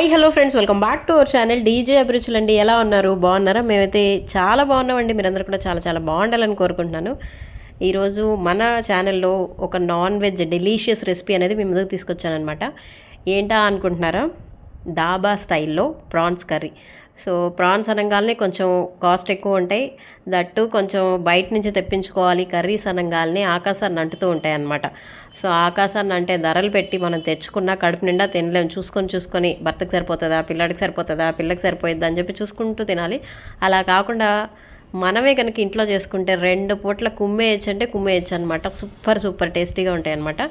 Hi hello friends welcome back to our channel DJ Abhiruchulu అండి ఎలా ఉన్నారు? బాగున్నారా? మేమైతే చాలా బాగున్నామండి. మీరందరూ కూడా చాలా చాలా బాగుండాలని కోరుకుంటున్నాను. ఈరోజు మన ఛానల్లో ఒక నాన్ వెజ్ డెలీషియస్ రెసిపీ అనేది మీ ముందుకు తీసుకొచ్చానమాట ఏంటా అనుకుంటున్నారా? దాబా స్టైల్లో ప్రాన్స్ కర్రీ. సో ప్రాన్స్ అనగానే కొంచెం కాస్ట్ ఎక్కువ ఉంటాయి. దట్టు కొంచెం బయట నుంచి తెప్పించుకోవాలి కర్రీస్ అనగానే ఆకాశాన్ని అంటుతూ ఉంటాయి అన్నమాట. సో ఆకాశాన్ని అంటే ధరలు పెట్టి మనం తెచ్చుకున్న కడుపు నిండా తినలేం. చూసుకొని చూసుకొని భర్తకు సరిపోతుందా పిల్లడికి సరిపోతుందా పిల్లకి సరిపోయిద్దా అని చెప్పి చూసుకుంటూ తినాలి. అలా కాకుండా మనమే కనుక ఇంట్లో చేసుకుంటే రెండు పూట్ల కుమ్మేయచ్చు అంటే కుమ్మేయచ్చు అనమాట సూపర్ సూపర్ టేస్టీగా ఉంటాయి అనమాట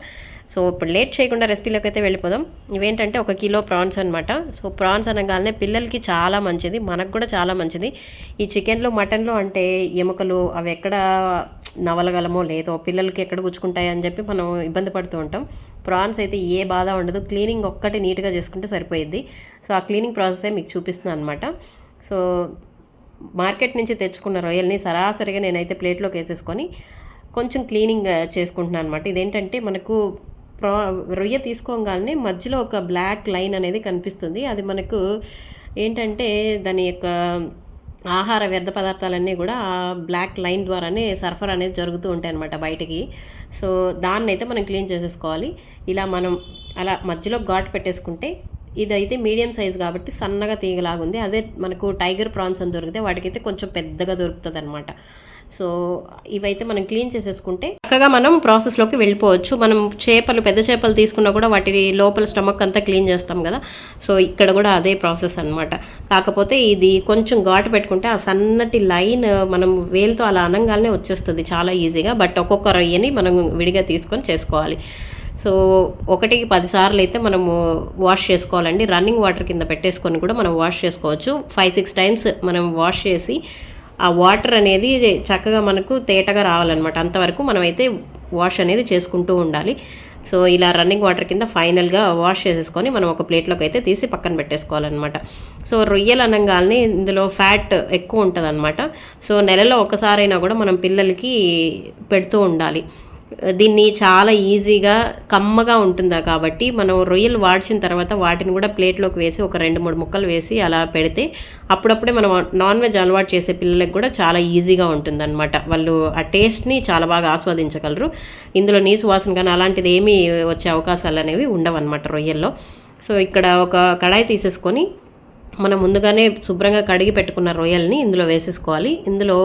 సో ఇప్పుడు లేట్ చేయకుండా రెసిపీలోకి అయితే వెళ్ళిపోదాం. ఇవేంటంటే ఒక కిలో ప్రాన్స్ అనమాట సో ప్రాన్స్ అనగానే పిల్లలకి చాలా మంచిది మనకు కూడా చాలా మంచిది. ఈ చికెన్లో మటన్లో అంటే ఎముకలు అవి ఎక్కడ నవలగలమో లేదో పిల్లలకి ఎక్కడ గుచ్చుకుంటాయి అని చెప్పి మనం ఇబ్బంది పడుతూ ఉంటాం. ప్రాన్స్ అయితే ఏ బాధ ఉండదు క్లీనింగ్ ఒక్కటి నీట్గా చేసుకుంటే సరిపోయిద్ది. సో ఆ క్లీనింగ్ ప్రాసెసే మీకు చూపిస్తున్నాను అనమాట సో మార్కెట్ నుంచి తెచ్చుకున్న రొయ్యల్ని సరాసరిగా నేనైతే ప్లేట్లోకి వేసేసుకొని కొంచెం క్లీనింగ్ చేసుకుంటున్నాను అనమాట ఇదేంటంటే మనకు ప్రా రొయ్య తీసుకోగానే మధ్యలో ఒక బ్లాక్ లైన్ అనేది కనిపిస్తుంది. అది మనకు ఏంటంటే దాని యొక్క ఆహార వ్యర్థ పదార్థాలన్నీ కూడా ఆ బ్లాక్ లైన్ ద్వారానే సరఫరా అనేది జరుగుతూ ఉంటాయి అనమాట బయటికి. సో దాన్ని అయితే మనం క్లీన్ చేసేసుకోవాలి. ఇలా మనం అలా మధ్యలో ఘాట్ పెట్టేసుకుంటే ఇదైతే మీడియం సైజ్ కాబట్టి సన్నగా తీగలాగుంది. అదే మనకు టైగర్ ప్రాన్స్ అని దొరికితే వాటికైతే కొంచెం పెద్దగా దొరుకుతుంది అనమాట సో ఇవైతే మనం క్లీన్ చేసేసుకుంటే చక్కగా మనం ప్రాసెస్లోకి వెళ్ళిపోవచ్చు. మనం చేపలు పెద్ద చేపలు తీసుకున్నా కూడా వాటి లోపల స్టమక్ అంతా క్లీన్ చేస్తాం కదా. సో ఇక్కడ కూడా అదే ప్రాసెస్ అనమాట కాకపోతే ఇది కొంచెం ఘాటు పెట్టుకుంటే ఆ సన్నటి లైన్ మనం వేలుతో అలా అనంగానే వచ్చేస్తుంది చాలా ఈజీగా. బట్ ఒక్కొక్క రొయ్యని మనం విడిగా తీసుకొని చేసుకోవాలి. సో ఒకటికి పదిసార్లు అయితే మనము వాష్ చేసుకోవాలండి. రన్నింగ్ వాటర్ కింద పెట్టేసుకొని కూడా మనం వాష్ చేసుకోవచ్చు. ఫైవ్ సిక్స్ టైమ్స్ మనం వాష్ చేసి ఆ వాటర్ అనేది చక్కగా మనకు తేటగా రావాలన్నమాట. అంతవరకు మనమైతే వాష్ అనేది చేసుకుంటూ ఉండాలి. సో ఇలా రన్నింగ్ వాటర్ కింద ఫైనల్గా వాష్ చేసేసుకొని మనం ఒక ప్లేట్లోకి అయితే తీసి పక్కన పెట్టేసుకోవాలన్నమాట. సో రొయ్యలు అనగానే ఇందులో ఫ్యాట్ ఎక్కువ ఉంటుంది సో నెలలో ఒకసారైనా కూడా మనం పిల్లలకి పెడుతూ ఉండాలి. దీన్ని చాలా ఈజీగా కమ్మగా ఉంటుందా కాబట్టి మనం రొయ్యలు వాడిచిన తర్వాత వాటిని కూడా ప్లేట్లోకి వేసి ఒక రెండు మూడు ముక్కలు వేసి అలా పెడితే అప్పుడప్పుడే మనం నాన్ వెజ్ అలవాటు చేసే పిల్లలకు కూడా చాలా ఈజీగా ఉంటుందన్నమాట. వాళ్ళు ఆ టేస్ట్ని చాలా బాగా ఆస్వాదించగలరు. ఇందులో నీసు వాసన కానీ అలాంటిది ఏమీ వచ్చే అవకాశాలు అనేవి ఉండవన్నమాట రొయ్యల్లో. సో ఇక్కడ ఒక కడాయి తీసేసుకొని మనం ముందుగానే శుభ్రంగా కడిగి పెట్టుకున్న రొయ్యల్ని ఇందులో వేసేసుకోవాలి. ఇందులో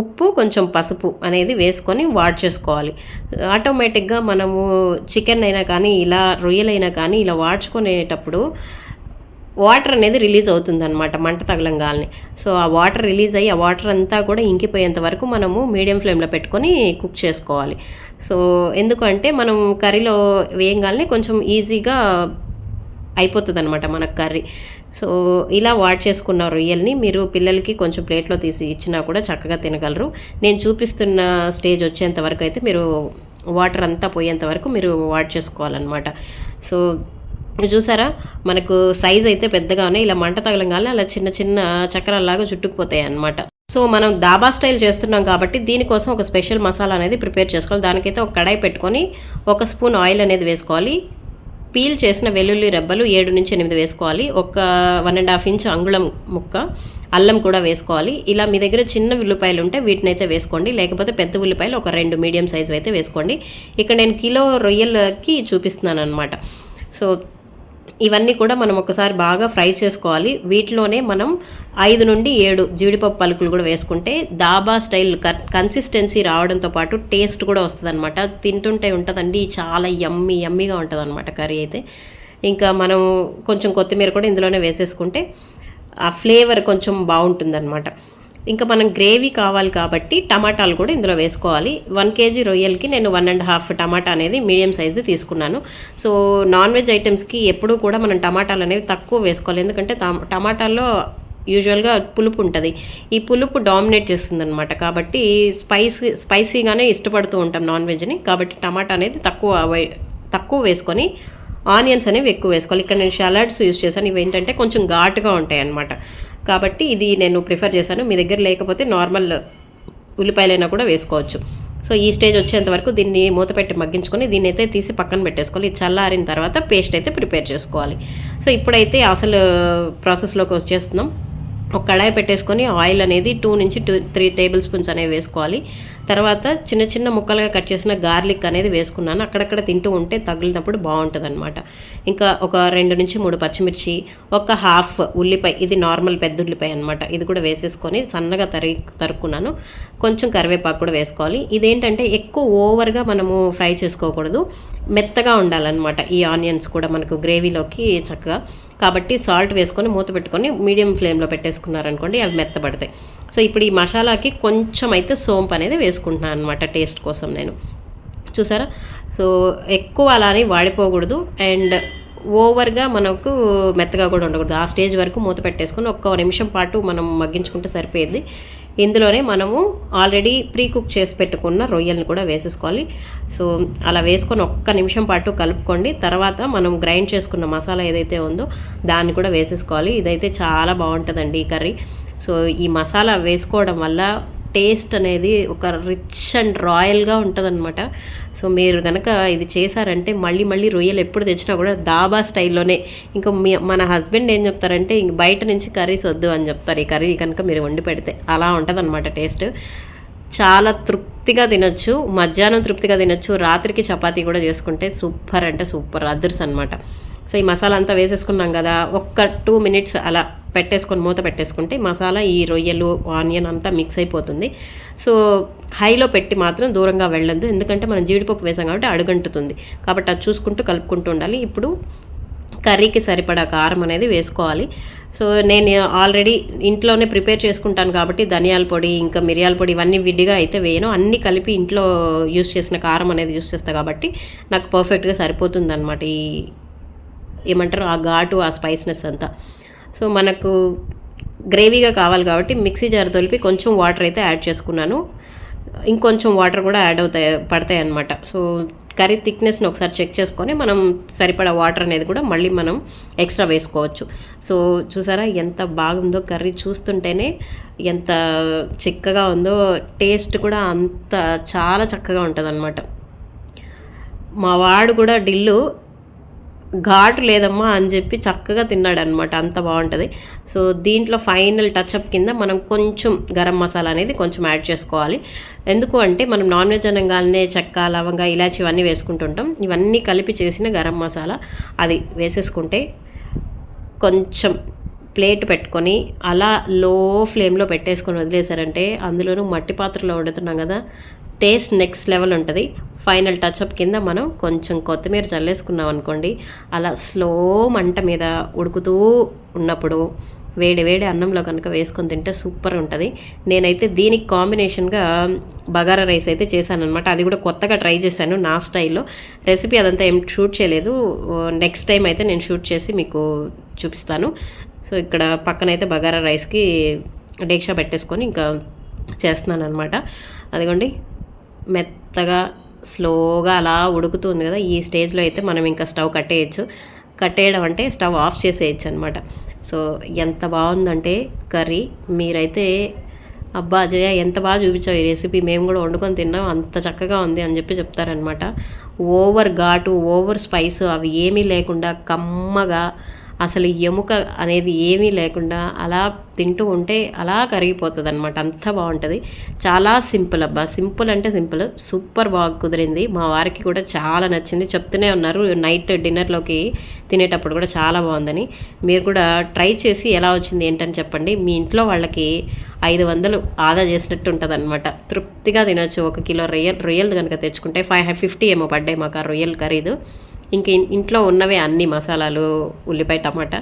ఉప్పు కొంచెం పసుపు అనేది వేసుకొని వాడ్ చేసుకోవాలి. ఆటోమేటిక్గా మనము చికెన్ అయినా కానీ ఇలా రొయ్యలైనా కానీ ఇలా వాడ్చుకునేటప్పుడు వాటర్ అనేది రిలీజ్ అవుతుందన్నమాట మంట తగలంగాల్ని. సో ఆ వాటర్ రిలీజ్ అయ్యి ఆ వాటర్ అంతా కూడా ఇంకిపోయేంత వరకు మనము మీడియం ఫ్లేమ్లో పెట్టుకొని కుక్ చేసుకోవాలి. సో ఎందుకంటే మనం కర్రీలో వేయగానే కొంచెం ఈజీగా అయిపోతుంది అనమాట మనకు కర్రీ. సో ఇలా వాడ్ చేసుకున్న రొయ్యల్ని మీరు పిల్లలకి కొంచెం ప్లేట్లో తీసి ఇచ్చినా కూడా చక్కగా తినగలరు. నేను చూపిస్తున్న స్టేజ్ వచ్చేంత వరకు అయితే మీరు వాటర్ అంతా పోయేంత వరకు మీరు వాడ్ చేసుకోవాలన్నమాట. సో చూసారా? మనకు సైజ్ అయితే పెద్దగానే ఇలా మంట తగలంగానే అలా చిన్న చిన్న చక్రాల్లాగా చుట్టుకుపోతాయి అన్నమాట సో మనం దాబా స్టైల్ చేస్తున్నాం కాబట్టి దీనికోసం ఒక స్పెషల్ మసాలా అనేది ప్రిపేర్ చేసుకోవాలి. దానికైతే ఒక కడాయి పెట్టుకొని ఒక స్పూన్ ఆయిల్ అనేది వేసుకోవాలి. పీల్ చేసిన వెల్లుల్లి రెబ్బలు ఏడు నుంచి ఎనిమిది వేసుకోవాలి. ఒక వన్ అండ్ హాఫ్ ఇంచ్ అంగుళం ముక్క అల్లం కూడా వేసుకోవాలి. ఇలా మీ దగ్గర చిన్న ఉల్లిపాయలు ఉంటే వీటిని అయితే వేసుకోండి. లేకపోతే పెద్ద ఉల్లిపాయలు ఒక రెండు మీడియం సైజు అయితే వేసుకోండి. ఇక్కడ నేను కిలో రొయ్యలకి చూపిస్తున్నాను అనమాట సో ఇవన్నీ కూడా మనం ఒకసారి బాగా ఫ్రై చేసుకోవాలి. వీటిలోనే మనం ఐదు నుండి ఏడు జీడిపప్పు పలుకులు కూడా వేసుకుంటే దాబా స్టైల్ కన్సిస్టెన్సీ రావడంతో పాటు టేస్ట్ కూడా వస్తుంది అనమాట తింటుంటే ఉంటుందండి చాలా యమ్మీ యమ్మీగా ఉంటుంది అనమాట కర్రీ అయితే. ఇంకా మనం కొంచెం కొత్తిమీర కూడా ఇందులోనే వేసేసుకుంటే ఆ ఫ్లేవర్ కొంచెం బాగుంటుందన్నమాట. ఇంకా మనం గ్రేవీ కావాలి కాబట్టి టమాటాలు కూడా ఇందులో వేసుకోవాలి. వన్ కేజీ రొయ్యలకి నేను వన్ అండ్ హాఫ్ టమాటా అనేది మీడియం సైజ్ది తీసుకున్నాను. సో నాన్ వెజ్ ఐటమ్స్కి ఎప్పుడూ కూడా మనం టమాటాలు అనేవి తక్కువ వేసుకోవాలి. ఎందుకంటే టమాటాల్లో యూజువల్గా పులుపు ఉంటుంది. ఈ పులుపు డామినేట్ చేస్తుంది అనమాట కాబట్టి స్పైసీ స్పైసీగానే ఇష్టపడుతూ ఉంటాం నాన్ వెజ్ని. కాబట్టి టమాటా అనేది తక్కువ తక్కువ వేసుకొని ఆనియన్స్ అనేవి ఎక్కువ వేసుకోవాలి. ఇక్కడ నేను షలాడ్స్ యూస్ చేశాను. ఇవి ఏంటంటే కొంచెం ఘాటుగా ఉంటాయి అన్నమాట కాబట్టి ఇది నేను ప్రిఫర్ చేశాను. మీ దగ్గర లేకపోతే నార్మల్ ఉల్లిపాయలైనా కూడా వేసుకోవచ్చు. సో ఈ స్టేజ్ వచ్చేంత వరకు దీన్ని మూత పెట్టి మగ్గించుకొని దీన్ని అయితే తీసి పక్కన పెట్టేసుకోవాలి. ఇది చల్లారిన తర్వాత పేస్ట్ అయితే ప్రిపేర్ చేసుకోవాలి. సో ఇప్పుడైతే అసలు ప్రాసెస్లోకి వచ్చేస్తున్నాం. ఒక కడాయి పెట్టేసుకొని ఆయిల్ అనేది టూ నుంచి టూ త్రీ టేబుల్ స్పూన్స్ అనేవి వేసుకోవాలి. తర్వాత చిన్న చిన్న ముక్కలుగా కట్ చేసిన గార్లిక్ అనేది వేసుకున్నాను. అక్కడక్కడ తింటూ ఉంటే తగిలినప్పుడు బాగుంటుంది అనమాట ఇంకా ఒక రెండు నుంచి మూడు పచ్చిమిర్చి ఒక హాఫ్ ఉల్లిపాయ ఇది నార్మల్ పెద్ద ఉల్లిపాయ అనమాట ఇది కూడా వేసేసుకొని సన్నగా తరి తరుక్కున్నాను. కొంచెం కరివేపాకు కూడా వేసుకోవాలి. ఇదేంటంటే ఎక్కువ ఓవర్గా మనము ఫ్రై చేసుకోకూడదు. మెత్తగా ఉండాలన్నమాట. ఈ ఆనియన్స్ కూడా మనకు గ్రేవీలోకి చక్కగా. కాబట్టి సాల్ట్ వేసుకొని మూత పెట్టుకొని మీడియం ఫ్లేమ్లో పెట్టేసుకున్నారనుకోండి అవి మెత్తబడతాయి. సో ఇప్పుడు ఈ మసాలాకి కొంచెం అయితే సోంపు అనేది వేసుకుంటున్నాను అనమాట టేస్ట్ కోసం నేను. చూసారా? సో ఎక్కువ అలా అని వాడిపోకూడదు. అండ్ ఓవర్గా మనకు మెత్తగా కూడా ఉండకూడదు. ఆ స్టేజ్ వరకు మూత పెట్టేసుకొని ఒక్క నిమిషం పాటు మనం మగ్గించుకుంటే సరిపోయేది. ఇందులోనే మనము ఆల్రెడీ ప్రీ కుక్ చేసి పెట్టుకున్న రొయ్యల్ని కూడా వేసేసుకోవాలి. సో అలా వేసుకొని ఒక్క నిమిషం పాటు కలుపుకోండి. తర్వాత మనం గ్రైండ్ చేసుకున్న మసాలా ఏదైతే ఉందో దాన్ని కూడా వేసేసుకోవాలి. ఇదైతే చాలా బాగుంటుందండి ఈ కర్రీ. సో ఈ మసాలా వేసుకోవడం వల్ల టేస్ట్ అనేది ఒక రిచ్ అండ్ రాయల్గా ఉంటుందన్నమాట. సో మీరు కనుక ఇది చేశారంటే మళ్ళీ మళ్ళీ రొయ్యలు ఎప్పుడు తెచ్చినా కూడా దాబా స్టైల్లోనే. ఇంకా మీ మన హస్బెండ్ ఏం చెప్తారంటే ఇంక బయట నుంచి కర్రీస్ వద్దు అని చెప్తారు. ఈ కర్రీ కనుక మీరు వండి పెడితే అలా ఉంటుందన్నమాట టేస్ట్. చాలా తృప్తిగా తినొచ్చు. మధ్యాహ్నం తృప్తిగా తినొచ్చు. రాత్రికి చపాతీ కూడా చేసుకుంటే సూపర్ అంటే సూపర్ అదర్స్ అనమాట సో ఈ మసాలా అంతా వేసేసుకున్నాం కదా ఒక్క టూ మినిట్స్ అలా పెట్టేసుకొని మూత పెట్టేసుకుంటే మసాలా ఈ రొయ్యలు ఆనియన్ అంతా మిక్స్ అయిపోతుంది. సో హైలో పెట్టి మాత్రం దూరంగా వెళ్ళొద్దు. ఎందుకంటే మనం జీడిపప్పు వేసాం కాబట్టి అడుగంటుతుంది. కాబట్టి అది చూసుకుంటూ కలుపుకుంటూ ఉండాలి. ఇప్పుడు కర్రీకి సరిపడా కారం అనేది వేసుకోవాలి. సో నేను ఆల్రెడీ ఇంట్లోనే ప్రిపేర్ చేసుకుంటాను కాబట్టి ధనియాల పొడి ఇంకా మిరియాల పొడి ఇవన్నీ విడిగా అయితే వేయను. అన్నీ కలిపి ఇంట్లో యూస్ చేసిన కారం అనేది యూస్ చేస్తాను కాబట్టి నాకు పర్ఫెక్ట్గా సరిపోతుంది అనమాట ఈ ఏమంటారు ఆ ఘాటు ఆ స్పైస్నెస్ అంతా. సో మనకు గ్రేవీగా కావాలి కాబట్టి మిక్సీ జార్ తొలిపి కొంచెం వాటర్ అయితే యాడ్ చేసుకున్నాను. ఇంకొంచెం వాటర్ కూడా యాడ్ అవుతాయి పడతాయి అనమాట సో కర్రీ థిక్నెస్ని ఒకసారి చెక్ చేసుకొని మనం సరిపడా వాటర్ అనేది కూడా మళ్ళీ మనం ఎక్స్ట్రా వేసుకోవచ్చు. సో చూసారా ఎంత బాగుందో కర్రీ చూస్తుంటేనే ఎంత చిక్కగా ఉందో టేస్ట్ కూడా అంత చాలా చక్కగా ఉంటుంది మా వాడు కూడా డిల్లు ఘాటు లేదమ్మా అని చెప్పి చక్కగా తిన్నాడు అనమాట అంత బాగుంటుంది. సో దీంట్లో ఫైనల్ టచ్అప్ కింద మనం కొంచెం గరం మసాలా అనేది కొంచెం యాడ్ చేసుకోవాలి. ఎందుకు అంటే మనం నాన్ వెజ్ అనగానే చెక్క లవంగా ఇలాచి ఇవన్నీ వేసుకుంటుంటాం. ఇవన్నీ కలిపి చేసిన గరం మసాలా అది వేసేసుకుంటే కొంచెం ప్లేట్ పెట్టుకొని అలా లో ఫ్లేమ్లో పెట్టేసుకొని వదిలేశారంటే అందులోనూ మట్టి పాత్రలో వండుతున్నాం కదా. టేస్ట్ నెక్స్ట్ లెవెల్ ఉంటుంది. ఫైనల్ టచ్అప్ కింద మనం కొంచెం కొత్తిమీర చల్లేసుకున్నాం అనుకోండి అలా స్లో మంట మీద ఉడుకుతూ ఉన్నప్పుడు వేడి వేడి అన్నంలో కనుక వేసుకొని తింటే సూపర్ ఉంటుంది. నేనైతే దీనికి కాంబినేషన్గా బగారా రైస్ అయితే చేశాను అనమాట అది కూడా కొత్తగా ట్రై చేశాను నా స్టైల్లో. రెసిపీ అదంతా ఏం షూట్ చేయలేదు. నెక్స్ట్ టైం అయితే నేను షూట్ చేసి మీకు చూపిస్తాను. సో ఇక్కడ పక్కనైతే బగారా రైస్కి డేక్షా పెట్టేసుకొని ఇంకా చేస్తున్నాను అనమాట అదిగోండి. మెత్తగా స్లోగా అలా ఉడుకుతుంది కదా ఈ స్టేజ్లో అయితే మనం ఇంకా స్టవ్ కట్టేయచ్చు. కట్టేయడం అంటే స్టవ్ ఆఫ్ చేసేయచ్చు అనమాట సో ఎంత బాగుందంటే కర్రీ. మీరైతే అబ్బా అజయ ఎంత బాగా చూపించావు ఈ రెసిపీ. మేము కూడా వండుకొని తిన్నాం. అంత చక్కగా ఉంది అని చెప్పి చెప్తారనమాట ఓవర్ ఘాటు ఓవర్ స్పైస్ అవి ఏమీ లేకుండా కమ్మగా అసలు ఎముక అనేది ఏమీ లేకుండా అలా తింటూ ఉంటే అలా కరిగిపోతుంది అనమాట అంత బాగుంటుంది. చాలా సింపుల్ అబ్బా. సింపుల్ అంటే సింపుల్. సూపర్ బాగా కుదిరింది. మా వారికి కూడా చాలా నచ్చింది. చెప్తూనే ఉన్నారు. నైట్ డిన్నర్లోకి తినేటప్పుడు కూడా చాలా బాగుందని. మీరు కూడా ట్రై చేసి ఎలా వచ్చింది ఏంటని చెప్పండి. మీ ఇంట్లో వాళ్ళకి ఐదు వందలు ఆదా చేసినట్టు ఉంటుంది అనమాట తృప్తిగా తినొచ్చు. ఒక కిలో రొయ్యల్ రొయ్యలు కనుక తెచ్చుకుంటే ఫైవ్ ఫిఫ్టీ ఏమో పడ్డాయి మాకు. ఆ రొయ్యలు ఖరీదు. ఇంక ఇంట్లో ఉన్నవే అన్ని మసాలాలు ఉల్లిపాయ టమాటా.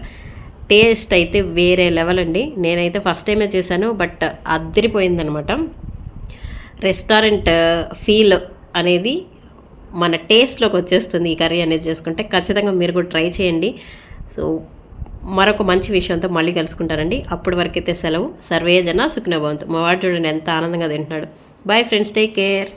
టేస్ట్ అయితే వేరే లెవెల్ అండి. నేనైతే ఫస్ట్ టైమే చేశాను బట్ అద్దరిపోయిందనమాట రెస్టారెంట్ ఫీల్ అనేది మన టేస్ట్లోకి వచ్చేస్తుంది ఈ కర్రీ అనేది చేసుకుంటే. ఖచ్చితంగా మీరు కూడా ట్రై చేయండి. సో మరొక మంచి విషయంతో మళ్ళీ కలుసుకుంటానండి. అప్పటి వరకైతే సెలవు. సర్వేజన సుఖనభవంతు మా వాడు చూడండి ఎంత ఆనందంగా తింటున్నాడు. Bye friends take care